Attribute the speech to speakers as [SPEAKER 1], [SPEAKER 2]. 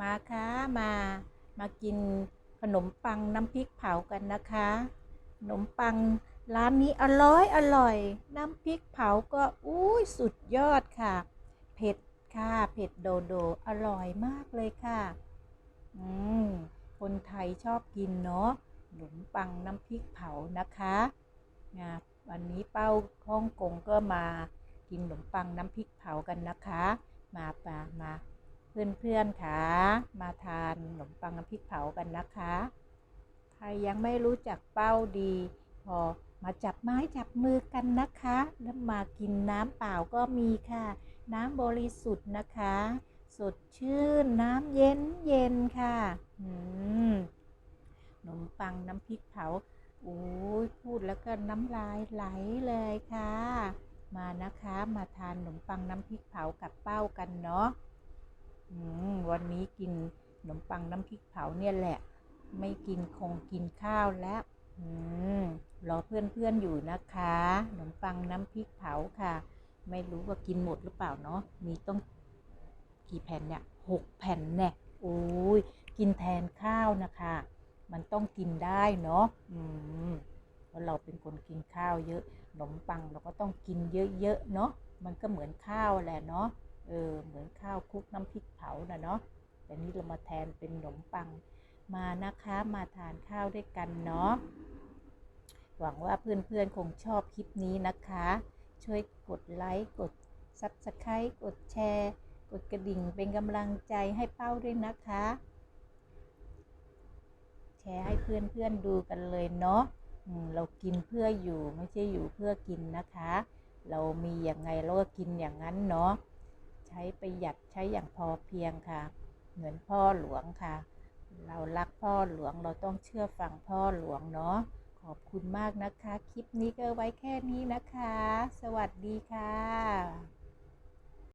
[SPEAKER 1] มาค่ะมามากินขนมปังน้ำพริกเผากันนะคะ ขนมปังร้านนี้อร่อยอร่อย น้ำพริกเผาก็อุ้ยสุดยอดค่ะ เผ็ดค่ะ เผ็ดโดโดอร่อยมากเลยค่ะ อืมคนไทยชอบกินเนาะขนมปังน้ำพริกเผานะคะนะวันนี้เป้าฮ่องกงก็มากินขนมปังน้ำพริกเผากันนะคะ เพื่อนๆค่ะมาทานขนมปังน้ำพริกเผากันนะคะ ใครยังไม่รู้จักเป้าดี พอมาจับไม้จับมือกันนะคะ แล้วมากินน้ำเปล่าก็มีค่ะ น้ำบริสุทธิ์นะคะ สดชื่นน้ำเย็นเย็นค่ะอืมขนมปังน้ำพริกเผาโอ้ยพูดแล้วก็น้ำลายไหลเลยค่ะ มานะคะมาทานขนมปังน้ำพริกเผากับเป้ากันเนาะ วันนี้กินขนมปังน้ำพริกเผาเนี่ยแหละ ไม่กินคงกินข้าวแล้วรอเพื่อนๆอยู่นะคะขนมปังน้ำพริกเผาค่ะ ไม่รู้ว่ากินหมดหรือเปล่าเนาะมีต้องกี่แผ่นเนี่ยหกแผ่นเนี่ยโอ้ยกินแทนข้าวนะคะ มันต้องกินได้เนาะอืมเพราะเราเป็นคนกินข้าวเยอะขนมปังเราก็ต้องกินเยอะๆเนาะมันก็เหมือนข้าวแหละเนาะ เออเหมือนข้าวคลุกน้ำพริกเผานะเนาะแต่นี่เรามาแทนเป็นขนมปังมานะคะมาทานข้าวด้วยกันเนาะหวังว่าเพื่อนๆคงชอบคลิปนี้นะคะ ช่วยกดไลค์กด Subscribe กดแชร์ กดกระดิ่งเป็นกำลังใจให้เป้าด้วยนะคะ แชร์ให้เพื่อนๆดูกันเลยเนาะเรากินเพื่ออยู่ไม่ใช่อยู่เพื่อกินนะคะ เรามีอย่างไงเราก็กินอย่างนั้นเนาะ ช้ประหยัดใช้อย่างพอเพียงค่ะ เหมือนพ่อหลวงค่ะ เรารักพ่อหลวงเราต้องเชื่อฟังพ่อหลวงเนาะขอบคุณมากนะคะ คลิปนี้ก็ไว้แค่นี้นะคะ สวัสดีค่ะ